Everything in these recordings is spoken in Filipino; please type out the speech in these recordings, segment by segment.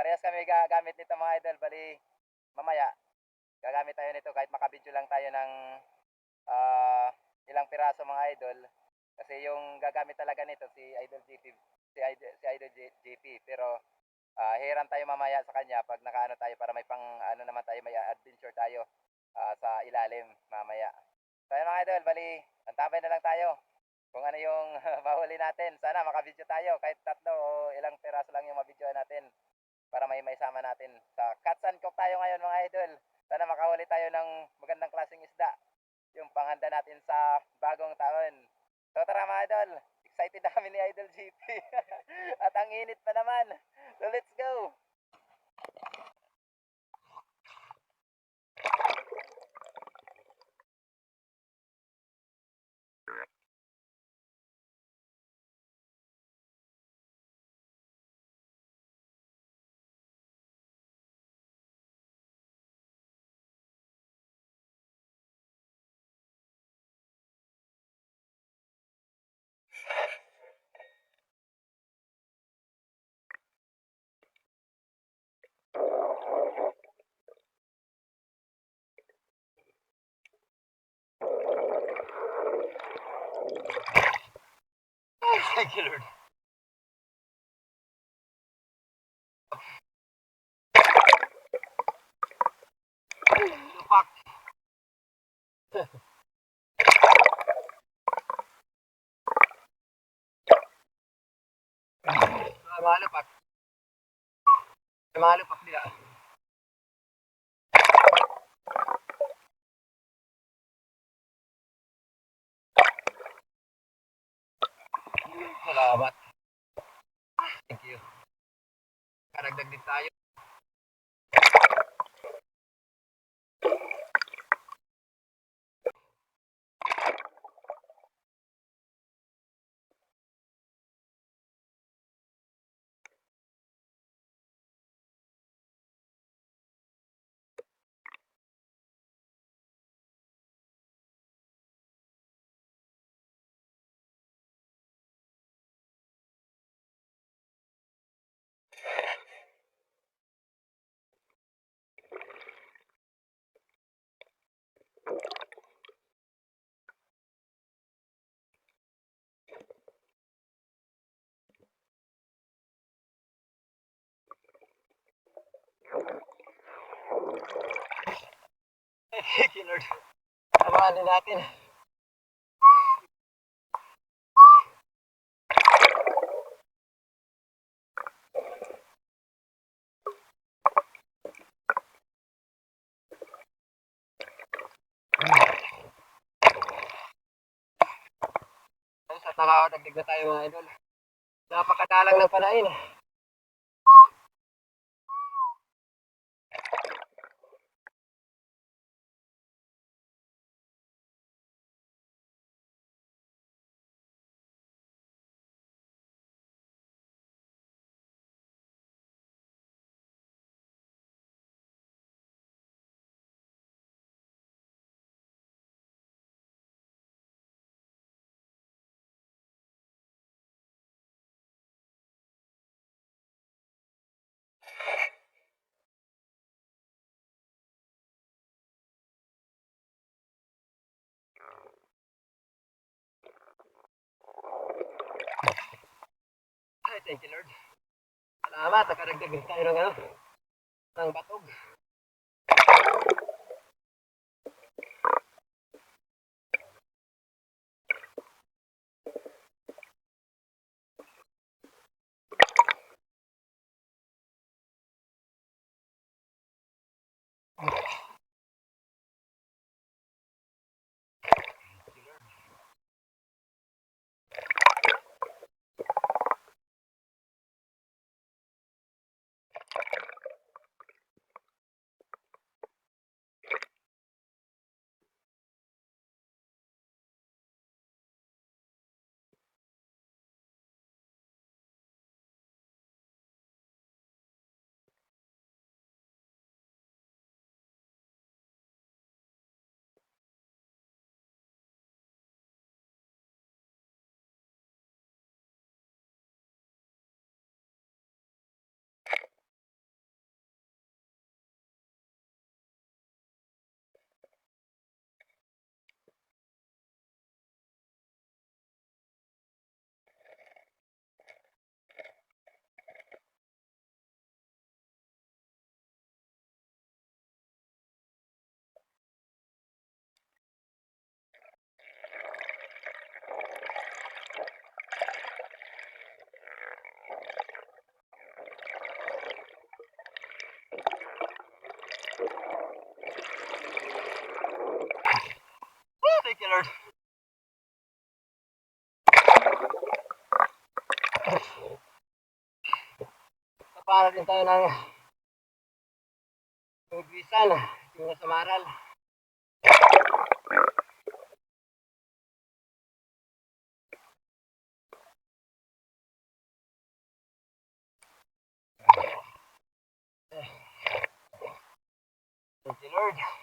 Parehas kami gagamit nito mga idol. Bali, mamaya, gagamit tayo nito kahit makabidyo lang tayo ng ah, ilang piraso mga idol. Kasi yung gagamit talaga nito si Idol GP, si Idol, si Idol JP. Pero ah, hiram tayo mamaya sa kanya pag nakaano tayo para may pang ano naman tayo, may adventure tayo ah, sa ilalim mamaya. So yun mga idol, bali, antabay na lang tayo kung ano yung mahuli natin. Sana makabidyo tayo kahit tatlo o ilang piraso lang yung mabidyoan natin para may maisama natin. Sa Cats and Cook tayo ngayon mga idol. Sana makahuli tayo ng magandang klaseng isda. Yung panghanda natin sa bagong taon. So tara mga idol, excited na kami ni Idol GP. At ang init pa naman. So let's go! Thank you Lord. Lupak. Mga lupak. Mga lupak nila. Salamat. Thank you. Karagdag din tayo. Thank you, Lord. Samahan din natin. Sa nakakadagdag na tayo mga idol. Napakadalang ng panain. Thank you Lord. Salamat, nakaragdag tayo ng ano, ng batog. Lord. Napaharap din tayo ng Magbisan, yung nasa maral. Thank you, Lord.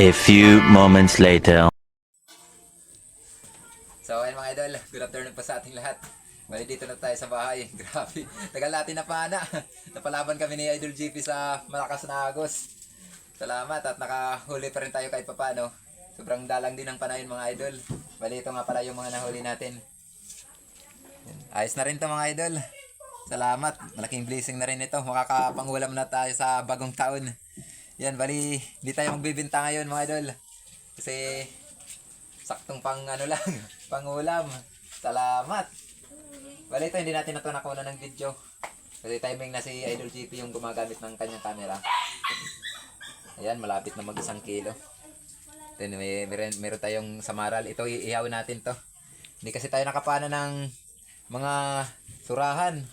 A few moments later. So, ayun mga idol, good afternoon po sa ating lahat. Bali dito na tayo sa bahay. Grabe. Tagal natin na pana. Napalaban kami ni Idol GP sa malakas na agos. Salamat at nakahuli pa rin tayo kahit papano. Sobrang dalang din ng panayon mga idol. Bali ito nga pala yung mga nahuli natin. Ayos na rin to mga idol. Salamat. Malaking blessing na rin ito. Makakapangulam na tayo sa bagong taon. Yan, bali, di tayo magbibinta ngayon mga idol. Kasi saktong pang ano lang, pangulam. Salamat. Bali ito, hindi natin na ito nakuha ng video. Kasi timing na si Idol GP yung gumagamit ng kanyang camera. Ayan, malapit na mag isang kilo. Then may, meron, meron tayong samaral. Ito, iihaw natin to. Hindi kasi tayo nakapana ng mga surahan.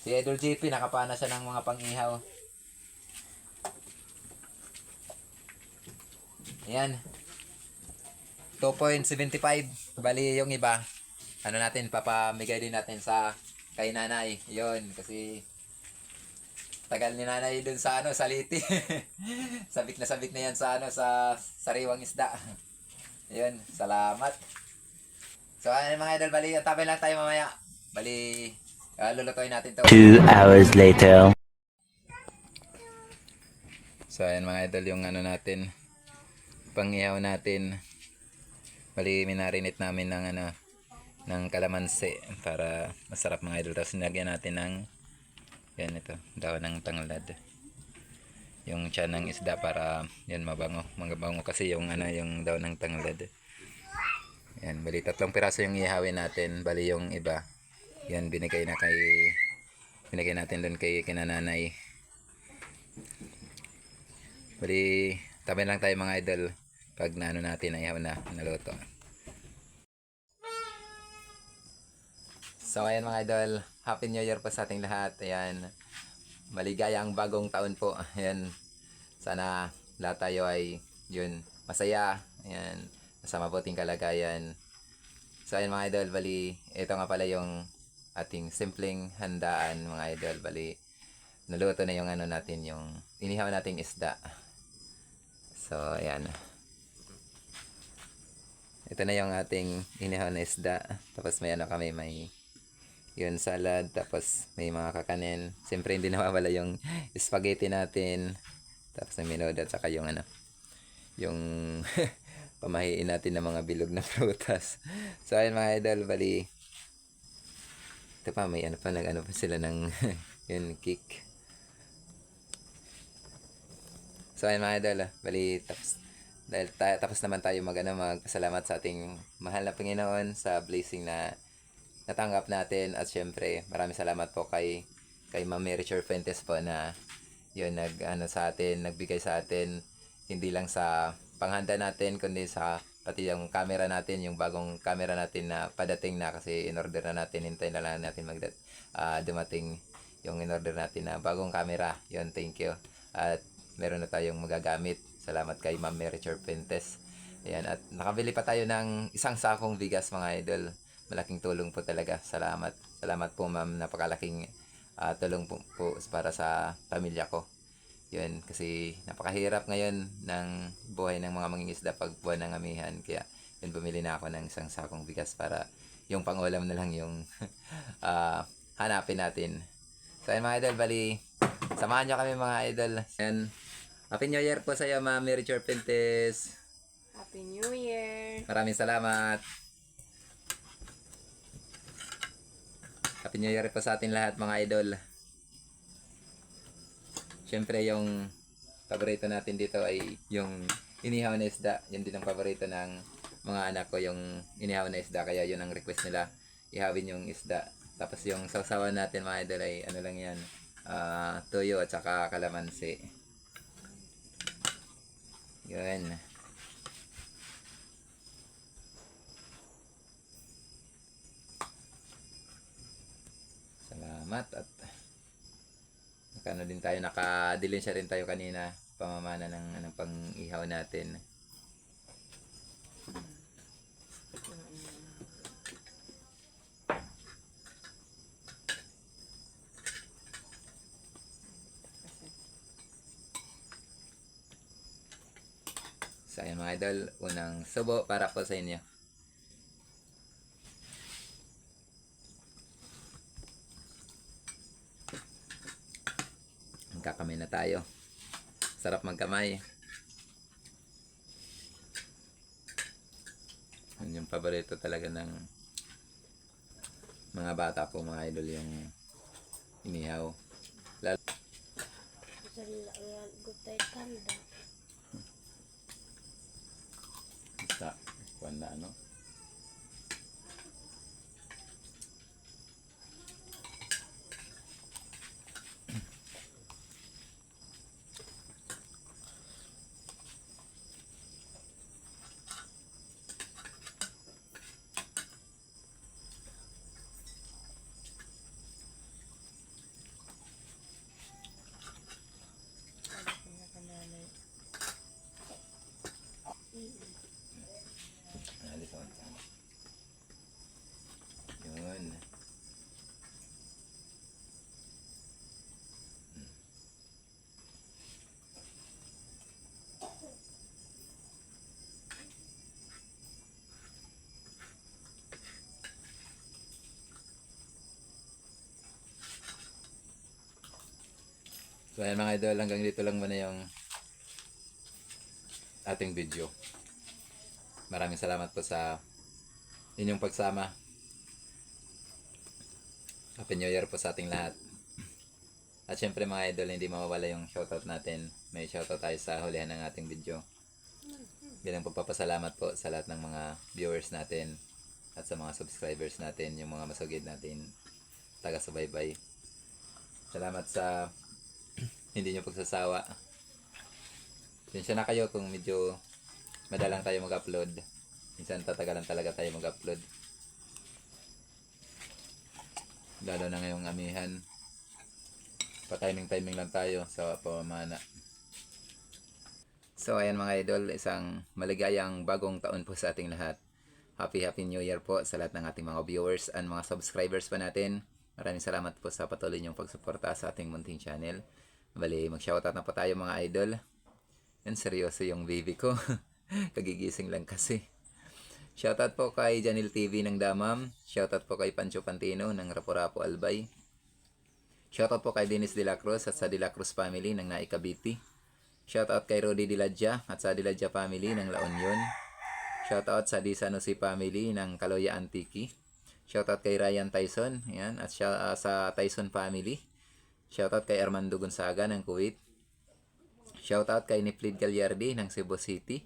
Si Idol GP, nakapana siya ng mga pang-ihaw. Ayan. 2.75. Bali yung iba, ano natin, papamigay din natin sa kay nanay. Yun, kasi tagal ni nanay dun sa ano, sa liti. sabik na sabik na yan sa ano, sa sariwang isda. Yun, salamat. So, ano mga idol, bali, tapay lang tayo mamaya. Bali, uh, lulutuin natin to. Two hours later. So ayan mga idol yung ano natin pangihaw natin bali minarinate namin ng ano ng kalamansi para masarap mga idol tapos nilagyan natin ng yan ito. Daw ng tanglad. Yung tiyan ng isda para yan mabango. Mabango kasi yung ano yung daw ng tanglad. Yan bali tatlong piraso yung ihawin natin. Bali yung iba. Yan binigay na kay binigay natin doon kay kinananay Bali, tabi lang tayo mga idol. Pag naano natin ayaw na naluto. So ayan mga idol, Happy New Year po sa ating lahat. Ayan, maligayang bagong taon po. Ayan, sana lahat tayo ay yun, masaya. Ayan, nasa mabuting kalagayan. So ayan mga idol, bali, ito nga pala yung ating simpleng handaan mga idol. Bali, naluto na yung ano natin, yung inihaw nating isda. So, ayan. Ito na yung ating inihaw na isda. Tapos may ano kami, may yun salad. Tapos may mga kakanin. Siyempre hindi nawawala yung spaghetti natin. Tapos may minood at saka yung ano, yung pamahiin natin ng mga bilog na prutas. So, ayun mga idol, bali. Ito pa, may ano pa, nag-ano pa sila ng yun, kick. So ayun mga idol, ah. bali tapos dahil ta- tapos naman tayo mag ano, magpasalamat sa ating mahal na Panginoon sa blessing na natanggap natin at syempre maraming salamat po kay kay Ma'am Mary Chur Fuentes po na yun nag ano sa atin, nagbigay sa atin hindi lang sa panghanda natin kundi sa pati yung camera natin, yung bagong camera natin na padating na kasi in-order na natin, hintay na lang natin mag ah, dumating yung in-order natin na bagong camera. Yun, thank you. At meron na tayong magagamit. Salamat kay Ma'am Mary Chur Fuentes. Ayan, at nakabili pa tayo ng isang sakong bigas mga idol. Malaking tulong po talaga. Salamat. Salamat po ma'am. Napakalaking ah, tulong po, po para sa pamilya ko. Yun, kasi napakahirap ngayon ng buhay ng mga mangingisda pag buwan ng amihan. Kaya yun, bumili na ako ng isang sakong bigas para yung pangulam na lang yung ah, hanapin natin. So ayun mga idol, bali, samahan nyo kami mga idol. And Happy New Year po sa iyo, Ma'am Mary Charpentes. Happy New Year! Maraming salamat. Happy New Year po sa atin lahat mga idol. Siyempre yung paborito natin dito ay yung inihaw na isda. Yan din ang paborito ng mga anak ko, yung inihaw na isda. Kaya yun ang request nila, ihawin yung isda. Tapos yung sausawan natin mga idol ay ano lang yan, ah, tuyo at saka kalamansi. Yun. Salamat at nakano din tayo, nakadilin siya rin tayo kanina pamamana ng anong pang ihaw natin. So mga idol, unang subo para po sa inyo. Tayo. Sarap magkamay. Yun yung paborito talaga ng mga bata po mga idol yung inihaw. Gutay kanda. Sa kuwan na ano. Alis ako sa ano. Yun. Hmm. So ayan mga idol, hanggang dito lang muna yung ating video. Maraming salamat po sa inyong pagsama. Happy New Year po sa ating lahat. At syempre mga idol, hindi mawawala yung shoutout natin. May shoutout tayo sa hulihan ng ating video. Bilang pagpapasalamat po sa lahat ng mga viewers natin at sa mga subscribers natin, yung mga masugid natin, taga-subaybay. Salamat sa hindi nyo pagsasawa. Pasensya na kayo kung medyo madalang tayo mag-upload. Minsan tatagalan talaga tayo mag-upload. Lalo na ngayong amihan. Pa-timing-timing lang tayo sa pamamana. So ayan mga idol, isang maligayang bagong taon po sa ating lahat. Happy Happy New Year po sa lahat ng ating mga viewers and mga subscribers pa natin. Maraming salamat po sa patuloy niyong pagsuporta sa ating munting channel. Bali, mag-shoutout na po tayo mga idol. Yan, seryoso yung baby ko. Kagigising lang kasi. Shoutout po kay Janil TV ng Damam. Shoutout po kay Pancho Pantino ng Raporapo Albay. Shoutout po kay Dennis De La Cruz at sa De La Cruz family ng Naikabiti. Shoutout kay Rodi Diladja at sa Diladja family ng La Union. Shoutout sa Di Sanusi family ng Kaloya Antiki. Shoutout kay Ryan Tyson, yan, at ah, sa Tyson family. Shoutout kay Armando Gonzaga ng Kuwait. Shoutout kay Niplid Gagliardi ng Cebu City.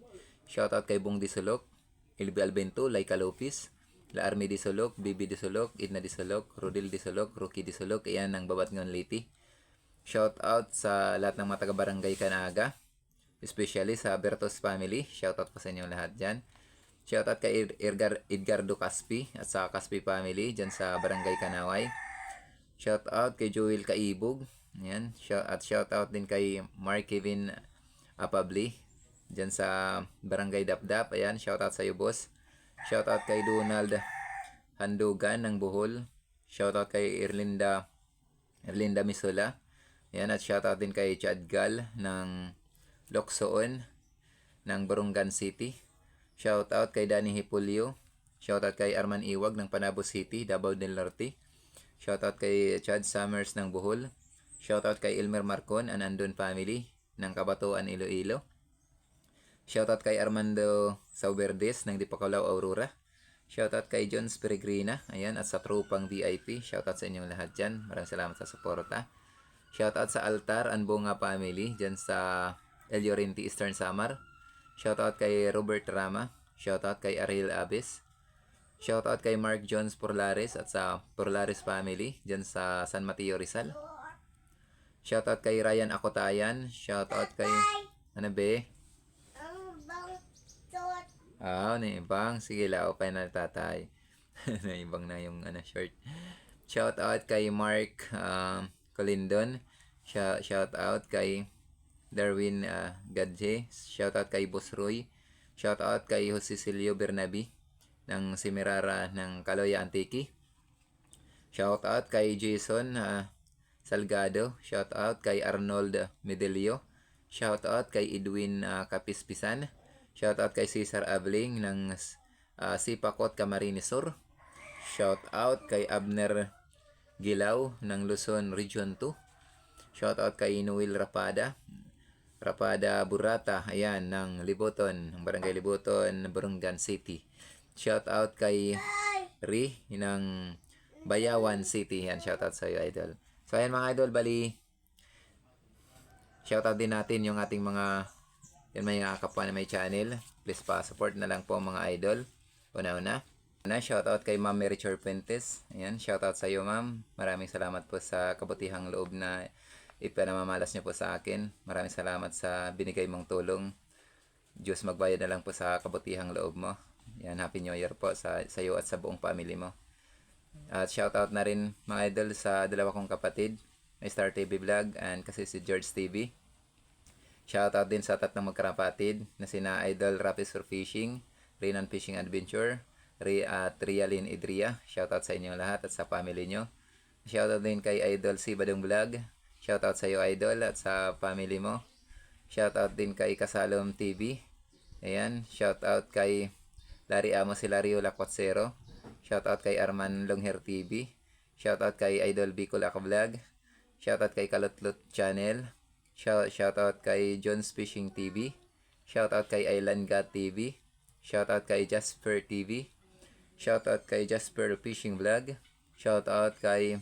Shoutout kay Bong Disulok, Ilbi Albento, Laika Lopez, La Army Disulok, Bibi Disulok, Idna Disulok, Rodil Disulok, Rookie Disulok, iyan ng Babatngon Liti. Shoutout sa lahat ng mga taga-barangay Kanaga, especially sa Bertos family. Shoutout po sa inyong lahat dyan. Shoutout kay Edgar, Edgardo Caspi at sa Caspi family dyan sa Barangay Kanaway. Shoutout kay Joel Kaibog. Yan. Shout, at shoutout din kay Mark Kevin Apabli Diyan sa Barangay Dapdap. Ayan, shoutout sa iyo, boss. Shoutout kay Donald Handugan ng Bohol. Shoutout kay Erlinda Erlinda Misula. Ayan, at shoutout din kay Chad Gal ng Loksoon ng Barungan City. Shoutout kay Danny Hipulio. Shoutout kay Arman Iwag ng Panabo City, Davao del Norte. Shoutout kay Chad Summers ng Bohol. Shoutout kay Elmer Marcon and Andon family ng Kabatuan, Iloilo. Shoutout kay Armando Sauberdes ng Dipakalaw, Aurora. Shoutout kay Jones Peregrina. Ayan, at sa tropang VIP. Shoutout sa inyong lahat dyan. Maraming salamat sa suporta. Shoutout sa Altar and Bunga family dyan sa El Llorente, Eastern Samar. Shoutout kay Robert Rama. Shoutout kay Ariel Abis. Shoutout kay Mark Jones Porlares at sa Porlares family dyan sa San Mateo Rizal. Shoutout kay Ryan Akotayan. Shoutout kay... Ano be? Ah, naibang. Sige, lao pa na tatay. naibang na yung ano, short. Shout out kay Mark um, Colindon. Shout, shout out kay Darwin uh, Gadje. Shout out kay Boss Roy. Shout out kay Jose Silio Bernabi ng Simirara ng Kaloya Antiki. Shout out kay Jason uh, Salgado. Shout out kay Arnold Medelio. Shout out kay Edwin uh, Kapispisan. Shout out kay Cesar Abling ng uh, Sipakot Camarines Sur. Shout out kay Abner Gilaw ng Luzon Region 2. Shout out kay Noel Rapada. Rapada Burata, ayan, ng Liboton, ng Barangay Liboton, Barungan City. Shout out kay Ri ng Bayawan City. Yan, shout out sa iyo, idol. So, ayan mga idol, bali, shout out din natin yung ating mga yan may kapwa na may channel. Please pa support na lang po mga idol. Una-una. Una, shoutout kay Ma'am Mary Chor Puentes. Ayan, shoutout sa iyo ma'am. Maraming salamat po sa kabutihang loob na ipanamamalas niyo po sa akin. Maraming salamat sa binigay mong tulong. Diyos magbayad na lang po sa kabutihang loob mo. Yan, Happy New Year po sa, sa iyo at sa buong family mo. At shoutout na rin mga idol sa dalawa kong kapatid. Star TV Vlog and kasi si George TV. Shoutout din sa tatlong magkarapatid na sina Idol Rapid Sur Fishing, Rinan Fishing Adventure, Ri at Rialin Idria. Shoutout sa inyo lahat at sa family nyo. Shoutout din kay Idol Si Badong Vlog. Shoutout sa iyo Idol at sa family mo. Shoutout din kay Kasalom TV. Ayan, shoutout kay Larry Amos si Lario Lacuatsero. Shoutout kay Arman Longhair TV. Shoutout kay Idol Bicol Ako Vlog. Shoutout kay Kalutlot Channel. Shout, shoutout kay John's Fishing TV. Shoutout kay Island God TV. Shoutout kay Jasper TV. Shoutout kay Jasper Fishing Vlog. Shoutout kay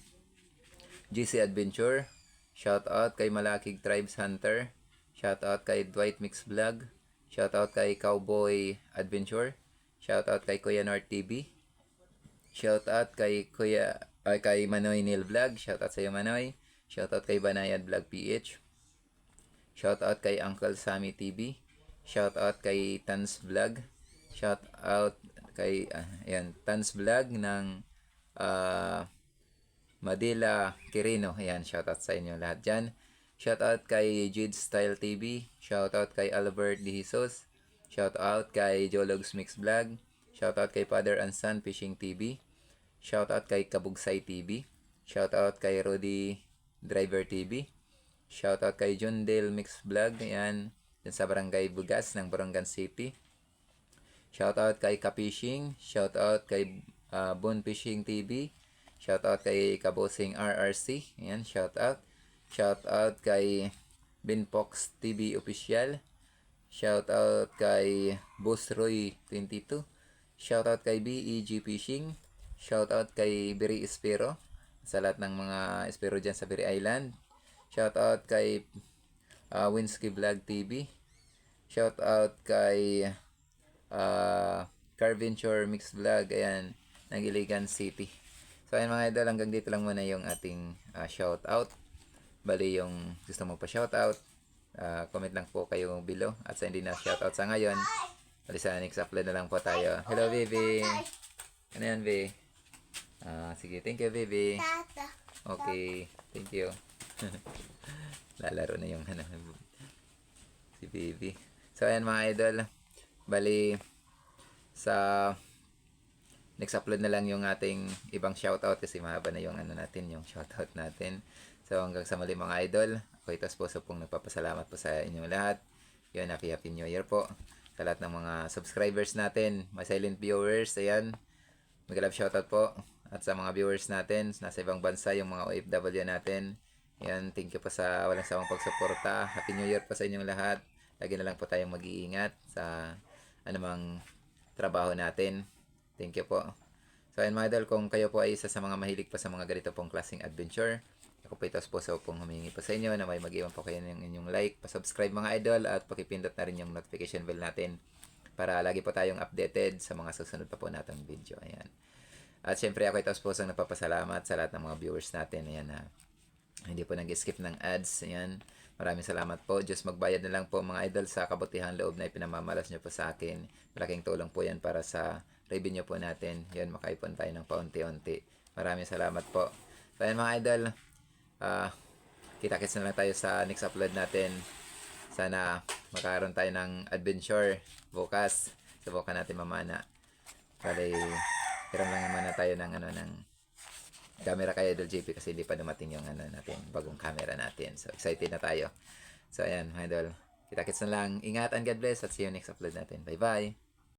GC Adventure. Shoutout kay Malakig Tribes Hunter. Shoutout kay Dwight Mix Vlog. Shoutout kay Cowboy Adventure. Shoutout kay Kuya Nord TV. Shoutout kay Kuya ay kay Manoy Neil Vlog. Shoutout sa iyo Manoy. Shoutout kay Banayad Vlog PH. Shoutout kay Uncle Sammy TV. Shoutout kay Tans Vlog. Shoutout kay ah, ayan, Tans Vlog ng ah, Madila Quirino. Ayan, shoutout sa inyo lahat dyan. Shoutout kay Jade Style TV. Shoutout kay Albert De Jesus. Shoutout kay Jologs Mix Vlog. Shoutout kay Father and Son Fishing TV. Shoutout kay Kabugsay TV. Shoutout kay Rudy Driver TV. Shoutout kay John Dale Mix Vlog. Ayan. Dyan sa Barangay Bugas ng Barangan City. Shoutout kay Kapishing. Shoutout kay uh, Boon Fishing TV. Shoutout kay Kabosing RRC. Ayan, shoutout. Shoutout kay Binpox TV Official. Shoutout kay Boss Roy 22. Shoutout kay BEG Fishing. Shoutout kay Biri Espero. Sa lahat ng mga espero dyan sa Biri Island. Shoutout kay uh, Winsky Vlog TV. Shoutout kay uh, Carventure Mix Vlog. Ayan, ng Iligan City. So ayan mga idol, hanggang dito lang muna yung ating uh, shoutout. Bali yung gusto mo pa shoutout. Uh, comment lang po kayo below. At sa hindi na shoutout sa ngayon, bali sa next upload na lang po tayo. Hello, baby! Ano yan, baby? Ah, sige, thank you, baby. Okay, thank you. Lalaro na yung ano, si baby. So ayan mga idol, bali sa next upload na lang yung ating ibang shoutout kasi mahaba na yung ano natin, yung shoutout natin. So hanggang sa muli mga idol, ako ito po sa pong nagpapasalamat po sa inyong lahat. Yun, happy happy new year po. Sa lahat ng mga subscribers natin, my silent viewers, ayan. Mega love shoutout po. At sa mga viewers natin, nasa ibang bansa, yung mga OFW natin. Ayan, thank you po sa walang sawang pagsuporta. Happy New Year po sa inyong lahat. Lagi na lang po tayong mag-iingat sa anumang trabaho natin. Thank you po. So ayun mga idol, kung kayo po ay isa sa mga mahilig pa sa mga ganito pong klaseng adventure, ako po ito po sa pong humingi po sa inyo na may mag-iwan po kayo ng inyong like, pa-subscribe mga idol at pakipindot na rin yung notification bell natin para lagi po tayong updated sa mga susunod pa po natong video. Ayan. At syempre ako ito po sa nagpapasalamat sa lahat ng mga viewers natin. Ayan na hindi po nag-skip ng ads. Ayan. Maraming salamat po. Diyos magbayad na lang po mga idol sa kabutihan loob na ipinamamalas nyo po sa akin. Malaking tulong po yan para sa revenue po natin. Yan, makaipon tayo ng paunti-unti. Maraming salamat po. So yan mga idol, ah kita-kits na lang tayo sa next upload natin. Sana makaroon tayo ng adventure bukas. Subukan natin mamana. Bali, hiram lang naman na tayo ng ano ng camera kay Idol JP kasi hindi pa dumating yung ano natin, bagong camera natin. So, excited na tayo. So, ayan, mga idol. Kita-kits na lang. Ingat and God bless at see you next upload natin. Bye-bye!